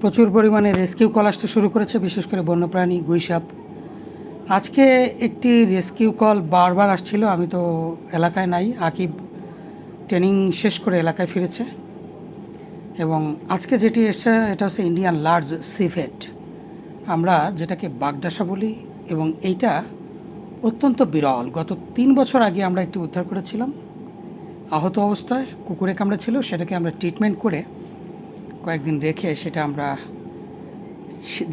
প্রচুর পরিমাণে rescue call আসতে শুরু করেছে, বিশেষ করে বন্যপ্রাণী, গুইসাপ। আজকে একটি রেস্কিউ কল বারবার আসছিল, আমি তো এলাকায় নাই, আকিব ট্রেনিং শেষ করে এলাকায় ফিরেছে। এবং আজকে যেটি এসছে, এটা হচ্ছে ইন্ডিয়ান লার্জ সিভেট আমরা যেটাকে বাগডাসা বলি, এবং এইটা অত্যন্ত বিরল। গত তিন বছর আগে আমরা একটি উদ্ধার করেছিলাম। আহত অবস্থায়, কুকুরে কামড়েছিল, সেটাকে আমরা ট্রিটমেন্ট করে কয়েকদিন রেখে সেটা আমরা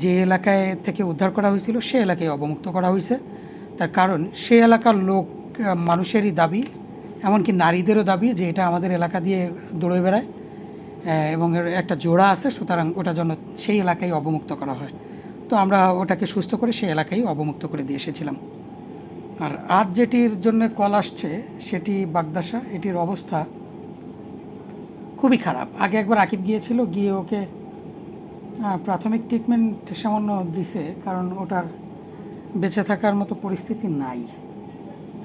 যে এলাকায় থেকে উদ্ধার করা হয়েছিল, সে এলাকায় অবমুক্ত করা হয়েছে। তার কারণ, সে এলাকার লোক মানুষেরই দাবি, এমনকি নারীদেরও দাবি যে এটা আমাদের এলাকা দিয়ে দৌড়ে বেড়ায় এবং এর একটা জোড়া আছে, সুতরাং ওটার জন্য সেই এলাকায় অবমুক্ত করা হয়। তো আমরা ওটাকে সুস্থ করে সেই এলাকায় অবমুক্ত করে দিয়ে এসেছিলাম। আর আজ যেটির জন্য কল আসছে, সেটি বাগদাসা, এটির অবস্থা খুবই খারাপ। আগে একবার আকিব গিয়েছিল, গিয়ে ওকে প্রাথমিক ট্রিটমেন্ট সামান্য দিছে, কারণ ওটার বেঁচে থাকার মতো পরিস্থিতি নাই।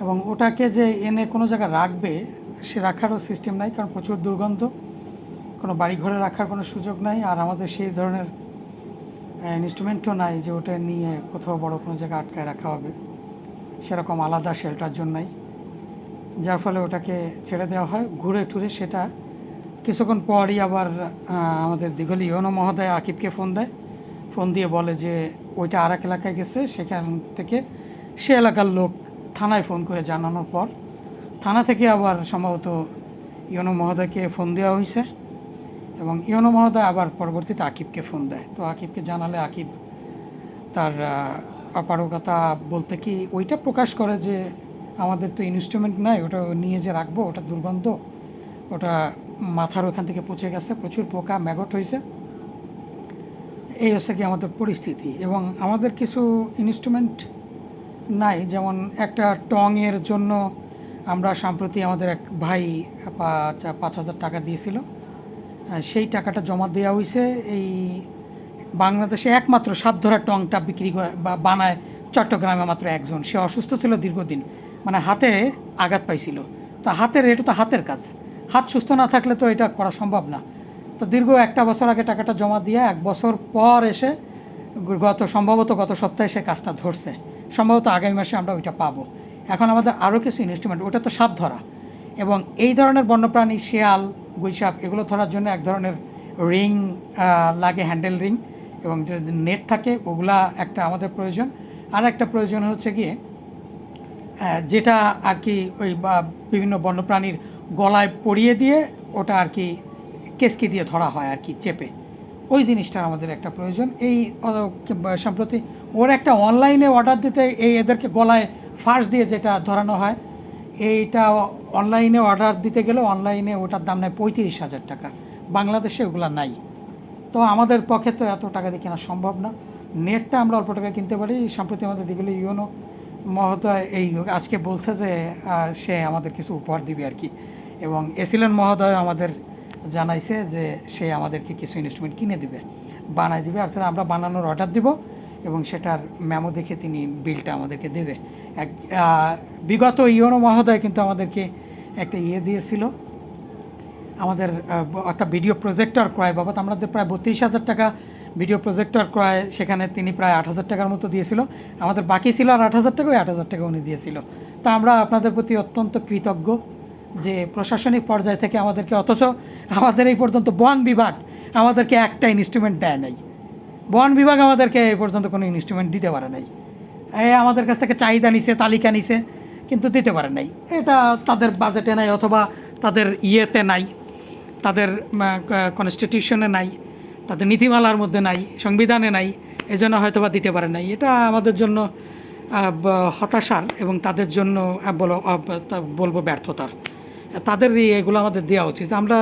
এবং ওটাকে যে এনে কোনো জায়গায় রাখবে, সে রাখারও সিস্টেম নাই, কারণ প্রচুর দুর্গন্ধ, কোনো বাড়ি ঘরে রাখার কোনো সুযোগ নাই, আর আমাদের সেই ধরনের ইনস্ট্রুমেন্টও নাই যে ওটা নিয়ে কোথাও বড় কোনো জায়গায় আটকায় রাখা হবে। সেরকম আলাদা শেল্টার জন্যই। যার ফলে ওটাকে ছেড়ে দেওয়া হয়। ঘুরে টুরে সেটা কিছুক্ষণ পরই আবার আমাদের দীঘলি ইয়নো মহোদয় আকিবকে ফোন দেয়। ফোন দিয়ে বলে যে, ওইটা আর এক এলাকায় গেছে, সেখান থেকে সে এলাকার লোক থানায় ফোন করে জানানোর পর থানা থেকে আবার সম্ভবত ইয়নো মহোদয়কে ফোন দেওয়া হয়েছে এবং ইয়নো মহোদয় আবার পরবর্তীতে আকিবকে ফোন দেয়। তো আকিবকে জানালে আকিব তার অপারগতা বলতে কি ওইটা প্রকাশ করে যে, আমাদের তো ইনস্ট্রুমেন্ট নাই, ওটা নিয়ে যে রাখব, ওটা দুর্গন্ধ, ওটা মাথার ওখান থেকে পচে গেছে, প্রচুর পোকা, ম্যাগট হয়েছে। এই হচ্ছে কি আমাদের পরিস্থিতি এবং আমাদের কিছু ইনস্ট্রুমেন্ট নাই, যেমন একটা টংয়ের জন্য আমরা সম্প্রতি আমাদের এক ভাই পাঁচ হাজার টাকা দিয়েছিল। সেই টাকাটা জমা দেওয়া হয়েছে। এই বাংলাদেশে একমাত্র সাপধরা টংটা বিক্রি করে বা বানায় চট্টগ্রামে মাত্র একজন। সে অসুস্থ ছিল দীর্ঘদিন। মানে হাতে আঘাত পাইছিল। তা হাতের, এটা তো হাতের কাজ। হাত সুস্থ না থাকলে তো এটা করা সম্ভব না। তো দীর্ঘ একটা বছর আগে টাকাটা জমা দিয়ে এক বছর পর এসে গত, সম্ভবত গত সপ্তাহে সে কাজটা ধরছে। সম্ভবত আগামী মাসে আমরা ওইটা পাবো। এখন আমাদের আরও কিছু ইনস্ট্রুমেন্ট ওটা তো সাপ ধরা। এবং এই ধরনের বন্যপ্রাণী, শেয়াল, গুইসাপ, এগুলো ধরার জন্য এক ধরনের রিং লাগে হ্যান্ডেল রিং এবং নেট থাকে, ওগুলা একটা আমাদের প্রয়োজন। আর একটা প্রয়োজন হচ্ছে গিয়ে যেটা আর কি ওই বিভিন্ন বন্যপ্রাণীর গলায় পরিয়ে দিয়ে ওটা আর কি কেসকি দিয়ে ধরা হয় আর কি, চেপে। ওই জিনিসটার আমাদের একটা প্রয়োজন। এই সম্প্রতি ওর একটা অনলাইনে অর্ডার দিতে এই এদেরকে গলায় ফাঁস দিয়ে যেটা ধরানো হয়, এইটা অনলাইনে অর্ডার দিতে গেলে অনলাইনে ওটার দাম নেয় পঁয়ত্রিশ হাজার টাকা। বাংলাদেশে ওগুলো নাই। তো আমাদের পক্ষে তো এত টাকা দিয়ে কেনা সম্ভব না। নেটটা আমরা অল্প টাকায় কিনতে পারি। সম্প্রতি আমাদের দিগুলি ইউনো মহোদয় এই আজকে বলছে যে সে আমাদের কিছু উপহার দিবে আর কি। এবং এসিলেন মহোদয় আমাদের জানাইছে যে সে আমাদেরকে কিছু ইনস্ট্রুমেন্ট কিনে দিবে বানাই দিবে, অর্থাৎ আমরা বানানোর অর্ডার দিব এবং সেটার ম্যামো দেখে তিনি বিলটা আমাদেরকে দেবে। এক বিগত ইউনো মহোদয় কিন্তু আমাদেরকে একটা ইয়ে দিয়েছিল, আমাদের অর্থাৎ ভিডিও প্রজেক্টর ক্রয় বাবদ আমাদের প্রায় বত্রিশ হাজার টাকা ভিডিও প্রজেক্টর ক্রয় সেখানে তিনি প্রায় আট হাজার টাকার মতো দিয়েছিল, আমাদের বাকি ছিল আর আট হাজার টাকা, ওই আট হাজার টাকা উনি দিয়েছিল। তো আমরা আপনাদের প্রতি অত্যন্ত কৃতজ্ঞ। যে প্রশাসনিক পর্যায় থেকে আমাদেরকে, অথচ আমাদের এই পর্যন্ত বন বিভাগ আমাদেরকে একটা ইনস্ট্রুমেন্ট দেয় নাই। বন বিভাগ আমাদেরকে এই পর্যন্ত কোনো ইনস্ট্রুমেন্ট দিতে পারে নাই। এ আমাদের কাছ থেকে চাহিদা নিছে, তালিকা নিছে, কিন্তু দিতে পারে নাই। এটা তাদের বাজেটে নাই অথবা তাদের ইয়েতে নাই, তাদের কনস্টিটিউশনে নাই, তাদের নীতিমালার মধ্যে নাই, সংবিধানে নাই, এজন্য হয়তো বা দিতে পারে নাই। এটা আমাদের জন্য হতাশার এবং তাদের জন্য বলো বলব ব্যর্থতার। তাদের এগুলো আমাদের দেওয়া উচিত। আমরা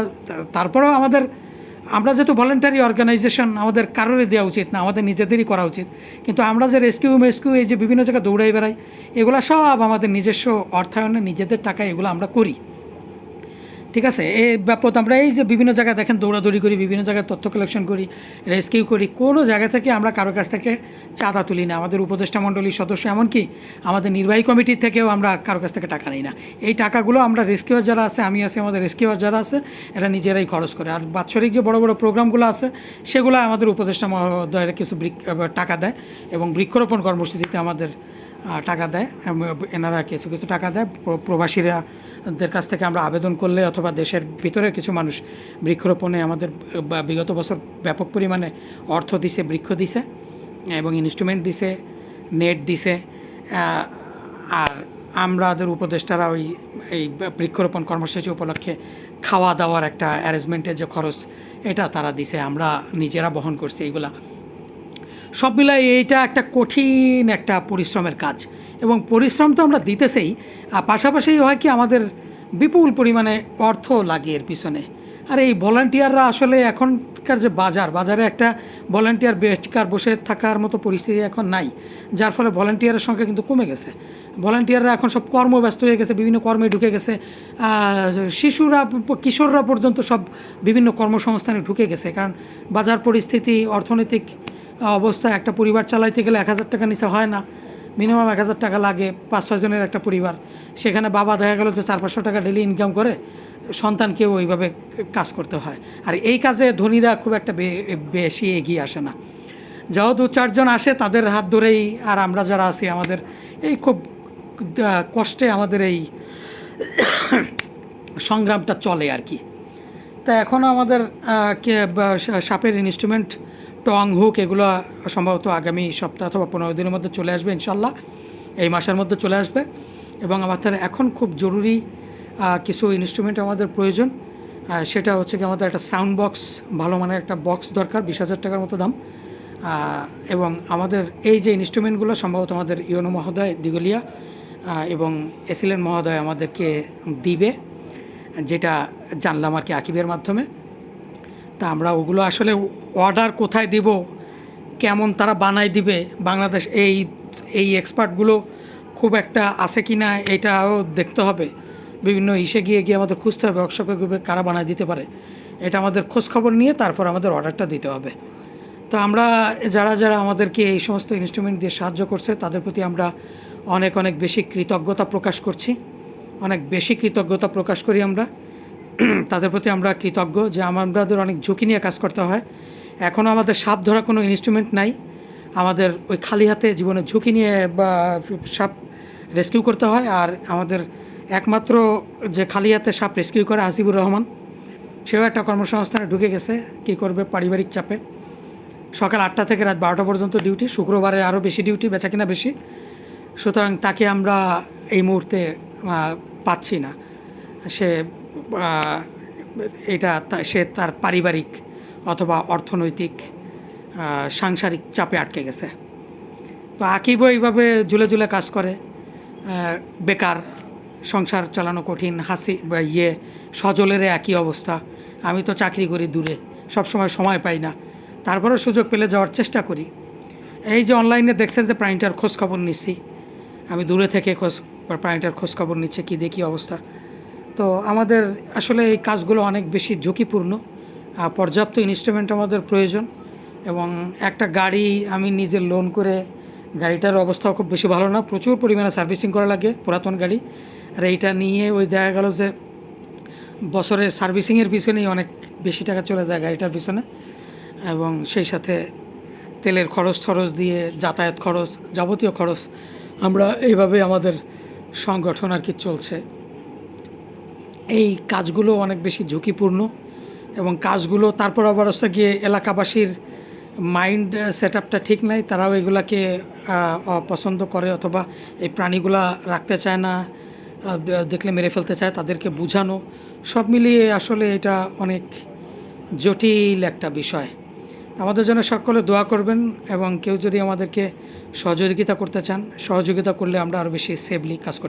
তারপরেও আমাদের, আমরা যেহেতু ভলেন্টারি অর্গানাইজেশন আমাদের কারোরই দেওয়া উচিত না, আমাদের নিজেদেরই করা উচিত। কিন্তু আমরা যে রেস্কিউ মেস্কিউ এই যে বিভিন্ন জায়গায় দৌড়াই বেড়াই, এগুলো সব আমাদের নিজস্ব অর্থায়নে নিজেদের টাকায় এগুলো আমরা করি। ঠিক আছে? এই ব্যাপার আমরা এই যে বিভিন্ন জায়গায় দেখেন, দৌড়াদৌড়ি করি, বিভিন্ন জায়গায় তথ্য কালেকশন করি রেস্কিউ করি, কোনো জায়গা থেকে আমরা কারও কাছ থেকে চাঁদা তুলি না। আমাদের উপদেষ্টা মণ্ডলীর সদস্য এমনকি আমাদের নির্বাহী কমিটির থেকেও আমরা কারও কাছ থেকে টাকা নিই না। এই টাকাগুলো আমরা রেস্কিউয়ার যারা আছে, আমি আছি, আমাদের রেস্কিউয়ার যারা আছে, এরা নিজেরাই খরচ করে। আর বাৎসরিক যে বড় বড় প্রোগ্রামগুলো আছে, সেগুলো আমাদের উপদেষ্টা মহোদয়ের কিছু টাকা দেয় এবং বৃক্ষরোপণ কর্মসূচিতে আমাদের টাকা দেয় এনারা কিছু কিছু টাকা দেয়। প্র- প্রবাসীরাদের কাছ থেকে আমরা আবেদন করলে অথবা দেশের ভিতরে কিছু মানুষ বৃক্ষরোপণে আমাদের বিগত বছর ব্যাপক পরিমাণে অর্থ দিছে, বৃক্ষ দিছে, এবং ইনস্ট্রুমেন্ট দিছে নেট দিছে আর আমাদের উপদেষ্টারা ওই, এই বৃক্ষরোপণ কর্মসূচি উপলক্ষে খাওয়া দাওয়ার একটা অ্যারেঞ্জমেন্টের যে খরচ, এটা তারা দিছে, আমরা নিজেরা বহন করছি, এইগুলা সব মিলাই এইটা একটা কঠিন একটা পরিশ্রমের কাজ। এবং পরিশ্রম তো আমরা দিতেছেই, আর পাশাপাশি হয় কি আমাদের বিপুল পরিমাণে অর্থ লাগে এর পিছনে। আর এই ভলান্টিয়াররা আসলে এখনকার যে বাজার, বাজারে একটা ভলান্টিয়ার বেকার বসে থাকার মতো পরিস্থিতি এখন নাই, যার ফলে ভলান্টিয়ারের সংখ্যা কিন্তু কমে গেছে। ভলান্টিয়াররা এখন সব কর্মব্যস্ত হয়ে গেছে, বিভিন্ন কর্মে ঢুকে গেছে শিশুরা, কিশোররা পর্যন্ত সব বিভিন্ন কর্মসংস্থানে ঢুকে গেছে, কারণ বাজার পরিস্থিতি, অর্থনৈতিক অবস্থা, একটা পরিবার চালাইতে গেলে এক হাজার টাকা নিচে হয় না। মিনিমাম এক হাজার টাকা লাগে পাঁচ ছয়জনের একটা পরিবার। সেখানে বাবা দেখা গেল যে চার পাঁচশো টাকা ডেলি ইনকাম করে সন্তানকেও ওইভাবে কাজ করতে হয়। আর এই কাজে ধনীরা খুব একটা বেশি এগিয়ে আসে না। যাও দু চারজন আসে, তাদের হাত ধরেই আর আমরা যারা আছি, আমাদের এই খুব কষ্টে আমাদের এই সংগ্রামটা চলে আর কি। তা এখনও আমাদের সাপের ইনস্ট্রুমেন্ট টং হুক, এগুলো সম্ভবত আগামী সপ্তাহ অথবা পনেরো দিনের মধ্যে চলে আসবে ইনশাল্লাহ এই মাসের মধ্যে চলে আসবে এবং আমাদের এখন খুব জরুরি কিছু ইনস্ট্রুমেন্ট আমাদের প্রয়োজন। সেটা হচ্ছে কি আমাদের একটা সাউন্ড বক্স ভালো মানের একটা বক্স দরকার, বিশ হাজার টাকার মতো দাম। এবং আমাদের এই যে ইনস্ট্রুমেন্টগুলো সম্ভবত আমাদের ইউনো মহোদয়, দিগলিয়া এবং এসিলেন মহোদয় আমাদেরকে দিবে, যেটা জানলাম আর কি আকিবের মাধ্যমে। তা আমরা ওগুলো আসলে অর্ডার কোথায় দিব, কেমন তারা বানায় দিবে, বাংলাদেশ এই এই এক্সপার্টগুলো খুব একটা আছে কি না এটাও দেখতে হবে। বিভিন্ন ইসে গিয়ে গিয়ে আমাদের খুঁজতে হবে ওয়ার্কশপে গিয়ে কারা বানায় দিতে পারে। এটা আমাদের খোঁজ খবর নিয়ে তারপর আমাদের অর্ডারটা দিতে হবে। তো আমরা যারা যারা আমাদেরকে এই সমস্ত ইনস্ট্রুমেন্ট দিয়ে সাহায্য করছে, তাদের প্রতি আমরা অনেক অনেক বেশি কৃতজ্ঞতা প্রকাশ করছি। অনেক বেশি কৃতজ্ঞতা প্রকাশ করি আমরা। তাদের প্রতি আমরা কৃতজ্ঞ যে আমাদের অনেক ঝুঁকি নিয়ে কাজ করতে হয়। এখনও আমাদের সাপ ধরা কোনো ইনস্ট্রুমেন্ট নাই। আমাদের ওই খালি হাতে জীবনের ঝুঁকি নিয়ে বা সাপ রেস্কিউ করতে হয় আর আমাদের একমাত্র যে খালি হাতে সাপ রেস্কিউ করে হাসিবুর রহমান, সেও একটা কর্মসংস্থানে ঢুকে গেছে। কী করবে পারিবারিক চাপে। সকাল আটটা থেকে রাত বারোটা পর্যন্ত ডিউটি শুক্রবারে আরও বেশি ডিউটি বেচা কিনা বেশি। সুতরাং তাকে আমরা এই মুহূর্তে পাচ্ছি না। সে এটা সে তার পারিবারিক অথবা অর্থনৈতিক সাংসারিক চাপে আটকে গেছে। তো আকিবও এইভাবে ঝুলে ঝুলে কাজ করে বেকার, সংসার চালানো কঠিন, হাসি ইয়ে সজলের একই অবস্থা। আমি তো চাকরি করি দূরে, সবসময় সময় পাই না। তারপরেও সুযোগ পেলে যাওয়ার চেষ্টা করি। এই যে অনলাইনে দেখছেন যে প্রাণীটার খোঁজ খবর নিচ্ছি। আমি দূরে থেকে খোঁজ প্রাণীটার খোঁজ খবর নিচ্ছে, কী দেখি অবস্থা। তো আমাদের আসলে এই কাজগুলো অনেক বেশি ঝুঁকিপূর্ণ। পর্যাপ্ত ইনস্ট্রুমেন্ট আমাদের প্রয়োজন এবং একটা গাড়ি আমি নিজে লোন করে গাড়িটার অবস্থাও খুব বেশি ভালো না। প্রচুর পরিমাণে সার্ভিসিং করা লাগে, পুরাতন গাড়ি। আর এইটা নিয়ে ওই দেখা গেল যে বছরের সার্ভিসিংয়ের পিছনেই অনেক বেশি টাকা চলে যায় গাড়িটার পিছনে এবং সেই সাথে তেলের খরচ খরচ দিয়ে যাতায়াত খরচ যাবতীয় খরচ আমরা এইভাবে আমাদের সংগঠন আর কি চলছে। এই কাজগুলো অনেক বেশি ঝুঁকিপূর্ণ এবং কাজগুলো তারপর আবার হচ্ছে গিয়ে এলাকাবাসীর মাইন্ড সেট আপটা ঠিক নাই তারাও এগুলাকে আহ, অপছন্দ করে অথবা এই প্রাণীগুলা রাখতে চায় না দেখলে মেরে ফেলতে চায় তাদেরকে বোঝানো সব মিলিয়ে আসলে এটা অনেক জটিল একটা বিষয়। আমাদের জন্য সকলে দোয়া করবেন এবং কেউ যদি আমাদেরকে সহযোগিতা করতে চান সহযোগিতা করলে আমরা আরও বেশি সেফলি কাজ করতে